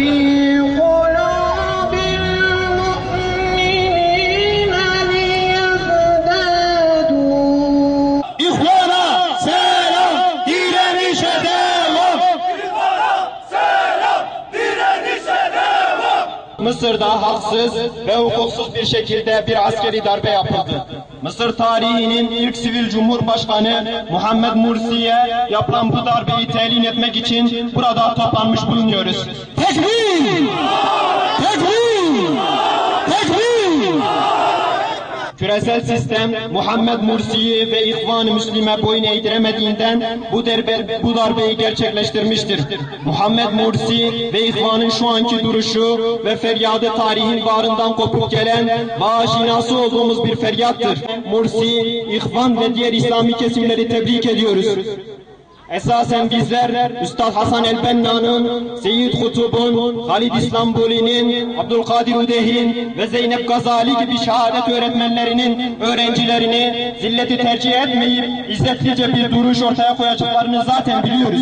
fear. Mısır'da haksız ve hukuksuz bir şekilde bir askeri darbe yapıldı. Mısır tarihinin ilk sivil cumhurbaşkanı Muhammed Mursi'ye yapılan bu darbeyi telin etmek için burada toplanmış bulunuyoruz. Tekbir! Tekbir! Tekbir! Küresel sistem Muhammed Mursi'yi ve İhvan-ı Müslim'e boyun eğdiremediğinden bu darbe, bu darbeyi gerçekleştirmiştir. Muhammed Mursi ve İhvan'ın şu anki duruşu ve feryadı tarihin bağrından kopup gelen bağışinası olduğumuz bir feryattır. Mursi, İhvan ve diğer İslami kesimleri tebrik ediyoruz. Esasen bizler Üstad Hasan el-Benna'nın, Seyyid Kutub'un, Halid İslamboli'nin, Abdülkadir Udeh'in ve Zeynep Gazali gibi şehadet öğretmenlerinin öğrencilerini zilleti tercih etmeyip izzetlice bir duruş ortaya koyacaklarını zaten biliyoruz.